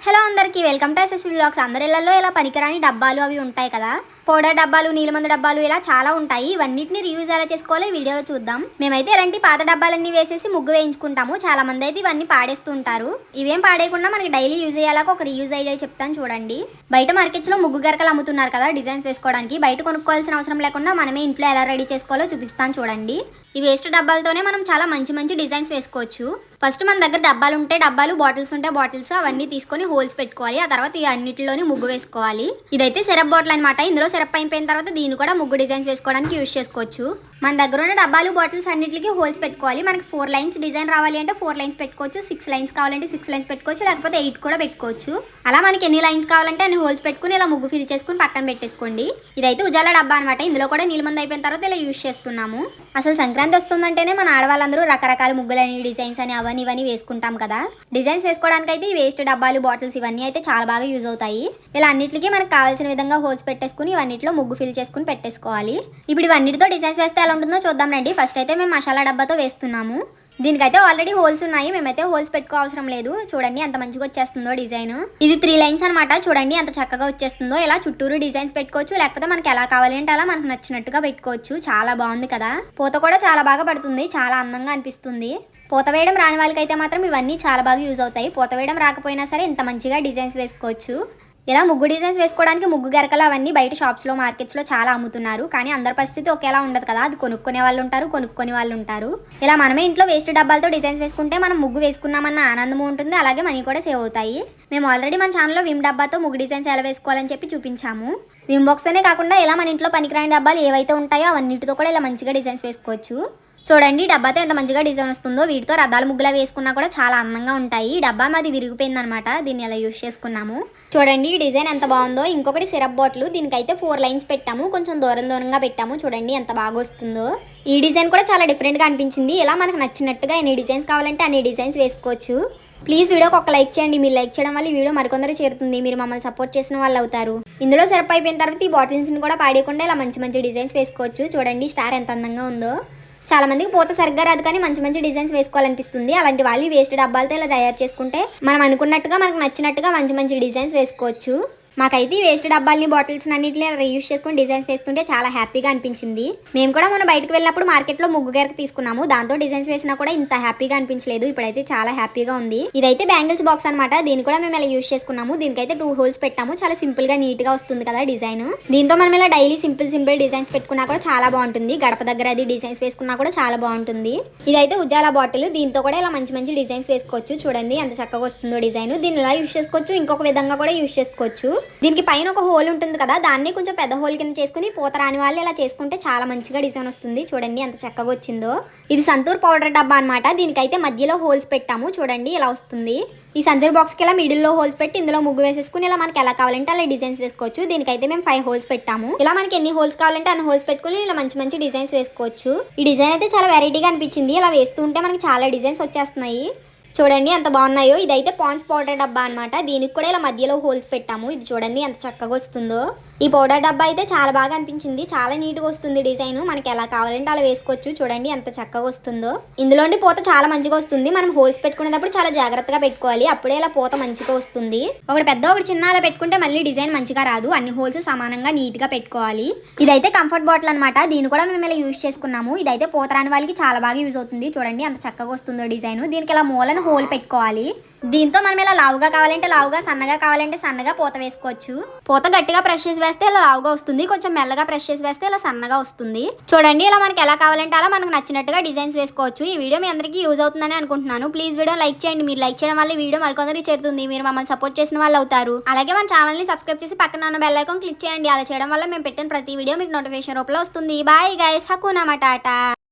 Hello అందరికీ welcome to SSV blogs అందరిళ్ళలో ఇలా పనికిరాని డబ్బాలు అవి ఉంటాయి కదా? పౌడర్ డబ్బాలు నీలమందు డబ్బాలు ఇలా చాలా ఉంటాయి. ఇవన్నిటిని రియూజ్ ఎలా చేసుకోవాలో ఈ వీడియోలో చూద్దాం. మేమైతే ఇలాంటి పాత డబ్బాలన్నీ వేసేసి ముగ్గు వేయించుకుంటాము. చాలా మంది అయితే ఇవన్నీ పాడేస్తూ ఉంటారు. ఇవేం పాడేయకుండా మనకి డైలీ యూజ్ అయ్యేలాగా ఒక రియూజ్ అయ్యే చెప్తాను చూడండి. బయట మార్కెట్స్లో ముగ్గు గరకలు అమ్ముతున్నారు కదా డిజైన్స్ వేసుకోవడానికి. బయట కొనుక్కోవాల్సిన అవసరం లేకుండా మనమే ఇంట్లో ఎలా రెడీ చేసుకోవాలో చూపిస్తాను చూడండి. ఈ వేస్ట్ డబ్బాలతోనే మనం చాలా మంచి మంచి డిజైన్స్ వేసుకోవచ్చు. ఫస్ట్ మన దగ్గర డబ్బాలు ఉంటే డబ్బాలు బాటిల్స్ ఉంటే బాటిల్స్ అవన్నీ తీసుకొని హోల్స్ పెట్టుకోవాలి. ఆ తర్వాత ఈ అన్నిటిలోని ముగ్గు వేసుకోవాలి. ఇదైతే సిరప్ బాటిల్ అనమాట ఇందులో సిరప్ అయిపోయిన తర్వాత దీన్ని కూడా ముగ్గు డిజైన్స్ వేసుకోవడానికి యూజ్ చేసుకోవచ్చు. మన దగ్గర ఉన్న డబ్బాలు బాటిల్స్ అన్నిటికీ హోల్స్ పెట్టుకోవాలి. మనకి ఫోర్ లైన్స్ డిజైన్ రావాలి అంటే ఫోర్ లైన్స్ పెట్టుకోవచ్చు. సిక్స్ లైన్స్ కావాలంటే సిక్స్ లైన్స్ పెట్టుకోవచ్చు. లేకపోతే ఎయిట్ కూడా పెట్టుకోవచ్చు. అలా మనకి ఎన్ని లైన్స్ కావాలంటే అన్ని హోల్స్ పెట్టుకుని ఇలా ముగ్గు ఫిల్ చేసుకుని పక్కన పెట్టేసుకోండి. ఇదైతే ఉజాల డబ్బా అనమాట ఇందులో కూడా నీళ్ళమంది అయిపోయిన తర్వాత ఇలా యూజ్ చేస్తున్నాము. అసలు సంక్రాంతి వస్తుందంటేనే మన ఆడవాళ్ళందరూ రకరకాల ముగ్గులని డిజైన్స్ అని అవన్నీ ఇవన్నీ వేసుకుంటాం కదా. డిజైన్స్ వేసుకోవడానికి అయితే ఈ వేస్ట్ డబ్బాలు బాటిల్స్ ఇవన్నీ అయితే చాలా బాగా యూజ్ అవుతాయి. ఇలా అన్నిటికీ మనకు కావాల్సిన విధంగా హోల్స్ పెట్టేసుకుని ఇవన్నిట్లో ముగ్గు ఫిల్ చేసుకుని పెట్టేసుకోవాలి. ఇప్పుడు ఇవన్నిటితో డిజైన్స్ వేస్తే ఎలా ఉంటుందో చూద్దాం రండి. ఫస్ట్ అయితే మేము మసాలా డబ్బాతో వేస్తున్నాము. దీనికైతే ఆల్రెడీ హోల్స్ ఉన్నాయి. మేమైతే హోల్స్ పెట్టుకో అవసరం లేదు. చూడండి ఎంత మంచిగా వచ్చేస్తుందో డిజైన్. ఇది త్రీ లైన్స్ అనమాట చూడండి ఎంత చక్కగా వచ్చేస్తుందో. ఇలా చుట్టూరు డిజైన్స్ పెట్టుకోవచ్చు. లేకపోతే మనకి ఎలా కావాలంటే అలా మనకు నచ్చినట్టుగా పెట్టుకోవచ్చు. చాలా బాగుంది కదా. పూత కూడా చాలా బాగా పడుతుంది. చాలా అందంగా అనిపిస్తుంది. పూత వేయడం రాని వాళ్ళకైతే మాత్రం ఇవన్నీ చాలా బాగా యూజ్ అవుతాయి. పూత వేయడం రాకపోయినా సరే ఇంత మంచిగా డిజైన్స్ వేసుకోవచ్చు. ఇలా ముగ్గు డిజైన్స్ వేసుకోవడానికి ముగ్గు గెరకలు అవన్నీ బయట షాప్స్లో మార్కెట్స్లో చాలా అమ్ముతున్నారు. కానీ అందరి పరిస్థితి ఒకేలా ఉండదు కదా. అది కొనుక్కునే వాళ్ళు ఉంటారు కొనుక్కునే వాళ్ళు ఉంటారు. ఇలా మనమే ఇంట్లో వేస్ట్ డబ్బాలతో డిజైన్స్ వేసుకుంటే మనం ముగ్గు వేసుకున్నామన్న ఆనందం ఉంటుంది. అలాగే మనీ కూడా సేవ్ అవుతాయి. మేము ఆల్రెడీ మన ఛానల్లో విమ్ డబ్బాతో ముగ్గు డిజైన్స్ ఎలా వేసుకోవాలని చెప్పి చూపించాము. విమ్ బాక్స్ అనే కాకుండా ఇలా మన ఇంట్లో పనికిరాని డబ్బాలు ఏవైతే ఉంటాయో అవన్నిటితో కూడా ఇలా మంచిగా డిజైన్స్ వేసుకోవచ్చు. చూడండి డబ్బాతో ఎంత మంచిగా డిజైన్ వస్తుందో వీటితో రథాల ముగ్గులా వేసుకున్నా కూడా చాలా అందంగా ఉంటాయి. డబ్బా మాది విరిగిపోయింది అనమాట దీన్ని ఎలా యూస్ చేసుకున్నాము. చూడండి ఈ డిజైన్ ఎంత బాగుందో. ఇంకొకటి సిరప్ బాటిల్ దీనికైతే ఫోర్ లైన్స్ పెట్టాము కొంచెం దూరం దూరంగా పెట్టాము. చూడండి ఎంత బాగా వస్తుందో. ఈ డిజైన్ కూడా చాలా డిఫరెంట్గా అనిపించింది. ఇలా మనకు నచ్చినట్టుగా ఎన్ని డిజైన్స్ కావాలంటే అన్ని డిజైన్స్ వేసుకోవచ్చు. ప్లీజ్ వీడియోకి ఒక లైక్ చేయండి. మీరు లైక్ చేయడం వల్ల ఈ వీడియో మరికొందరు చేరుతుంది. మీరు మమ్మల్ని సపోర్ట్ చేసిన వాళ్ళు అవుతారు. ఇందులో సిరప్ అయిపోయిన తర్వాత ఈ బాటిల్స్ని కూడా పాడేయకుండా ఇలా మంచి మంచి డిజైన్స్ వేసుకోవచ్చు. చూడండి స్టార్ ఎంత అందంగా ఉందో. చాలా మందికి పూత సరిగ్గా రాదు కానీ మంచి మంచి డిజైన్స్ వేసుకోవాలనిపిస్తుంది. అలాంటి వాళ్ళు వేస్ట్ డబ్బాలతో ఇలా తయారు చేసుకుంటే మనం అనుకున్నట్టుగా మనకు నచ్చినట్టుగా మంచి మంచి డిజైన్స్ వేసుకోవచ్చు. మాకైతే ఈ వేస్ట్ డబ్బాలని బాటిల్స్ అన్నింటిని రీయూస్ చేసుకుని డిజైన్స్ వేస్తుంటే చాలా హ్యాపీగా అనిపించింది. మేము కూడా మనం బయటకు వెళ్ళినప్పుడు మార్కెట్లో ముగ్గు గారికి తీసుకున్నాము. దాంతో డిజైన్స్ వేసినా కూడా ఇంత హ్యాపీగా అనిపించలేదు. ఇప్పుడైతే చాలా హ్యాపీగా ఉంది. ఇదైతే బ్యాంగిల్స్ బాక్స్ అనమాట దీన్ని కూడా మేము ఇలా యూస్ చేసుకున్నాము. దీనికైతే టూ హోల్స్ పెట్టాము. చాలా సింపుల్గా నీట్గా వస్తుంది కదా డిజైన్ దీంతో మనం ఇలా డైలీ సింపుల్ సింపుల్ డిజైన్స్ పెట్టుకున్నా కూడా చాలా బాగుంటుంది. గడప దగ్గర అది డిజైన్స్ వేసుకున్నా కూడా చాలా బాగుంటుంది. ఇదైతే ఉజ్జాలా బాటిల్ దీంతో కూడా ఇలా మంచి మంచి డిజైన్స్ వేసుకోవచ్చు. చూడండి ఎంత చక్కగా వస్తుందో డిజైన్ దీన్ని ఇలా యూస్ చేసుకోవచ్చు? ఇంకొక విధంగా కూడా యూస్ చేసుకోవచ్చు. దీనికి పైన ఒక హోల్ ఉంటుంది కదా దాన్ని కొంచెం పెద్ద హోల్ కింద చేసుకుని పూత రాని వాళ్ళు ఇలా చేసుకుంటే చాలా మంచిగా డిజైన్ వస్తుంది. చూడండి ఎంత చక్కగా వచ్చిందో. ఇది సంతూర్ పౌడర్ డబ్బా అనమాట దీనికైతే మధ్యలో హోల్స్ పెట్టాము. చూడండి ఇలా వస్తుంది. ఈ సంతూర్ బాక్స్కి ఇలా మిడిల్లో హోల్స్ పెట్టి ఇందులో ముగ్గు వేసేసుకుని ఇలా మనకి ఎలా కావాలంటే అలా డిజైన్స్ వేసుకోవచ్చు. దీనికైతే మేము ఫైవ్ హోల్స్ పెట్టాము. ఇలా మనకి ఎన్ని హోల్స్ కావాలంటే అన్ని హోల్స్ పెట్టుకుని ఇలా మంచి మంచి డిజైన్స్ వేసుకోవచ్చు. ఈ డిజైన్ అయితే చాలా వెరైటీగా అనిపించింది. ఇలా వేస్తూ ఉంటే మనకి చాలా డిజైన్స్ వచ్చేస్తున్నాయి. చూడండి ఎంత బాగున్నాయో. ఇదైతే పాన్స్ పౌడర్ డబ్బా అనమాట దీనికి కూడా ఇలా మధ్యలో హోల్స్ పెట్టాము. ఇది చూడండి ఎంత చక్కగా వస్తుందో. ఈ పౌడర్ డబ్బా అయితే చాలా బాగా అనిపించింది. చాలా నీట్గా వస్తుంది డిజైన్. మనకి ఎలా కావాలంటే అలా వేసుకోవచ్చు. చూడండి ఎంత చక్కగా వస్తుందో. ఇందులోండి పూత చాలా మంచిగా వస్తుంది. మనం హోల్స్ పెట్టుకునేటప్పుడు చాలా జాగ్రత్తగా పెట్టుకోవాలి. అప్పుడే ఇలా పూత మంచిగా వస్తుంది. ఒకటి పెద్ద ఒకటి చిన్న అలా పెట్టుకుంటే మళ్ళీ డిజైన్ మంచిగా రాదు. అన్ని హోల్స్ సమానంగా నీట్గా పెట్టుకోవాలి. ఇదైతే కంఫర్ట్ బాటిల్ అనమాట దీన్ని కూడా మేము ఇలా యూజ్ చేసుకున్నాము. ఇదైతే పూత రాని వాళ్ళకి చాలా బాగా యూజ్ అవుతుంది. చూడండి ఎంత చక్కగా వస్తుందో డిజైన్. దీనికి ఇలా మూలను హోల్ పెట్టుకోవాలి. దీంతో మనం ఇలా లావుగా కావాలంటే లావుగా సన్నగా కావాలంటే సన్నగా పూత వేసుకోవచ్చు. పూత గట్టిగా ప్రెష్ చేసి వేస్తే ఇలా లావుగా వస్తుంది. కొంచెం మెల్లగా ప్రెష్ చేసి వేస్తే ఇలా సన్నగా వస్తుంది. చూడండి ఇలా మనకి ఎలా కావాలంటే అలా మనకు నచ్చినట్టుగా డిజైన్స్ వేసుకోవచ్చు. ఈ వీడియో మీ అందరికీ యూజ్ అవుతుందని అనుకుంటున్నాను. ప్లీజ్ వీడియో లైక్ చేయండి. మీరు లైక్ చేయడం వల్ల ఈ వీడియో మరికొందరికి చేరుతుంది. మీరు మమ్మల్ని సపోర్ట్ చేసిన వాళ్ళు అవుతారు. అలాగే మన ఛానల్ని సబ్స్క్రైబ్ చేసి పక్కన ఉన్న బెల్ ఐకాన్ క్లిక్ చేయండి. అలా చేయడం వల్ల మేము పెట్టిన ప్రతి వీడియో మీకు నోటిఫికేషన్ రూపంలో వస్తుంది. Bye guys హకునా Tata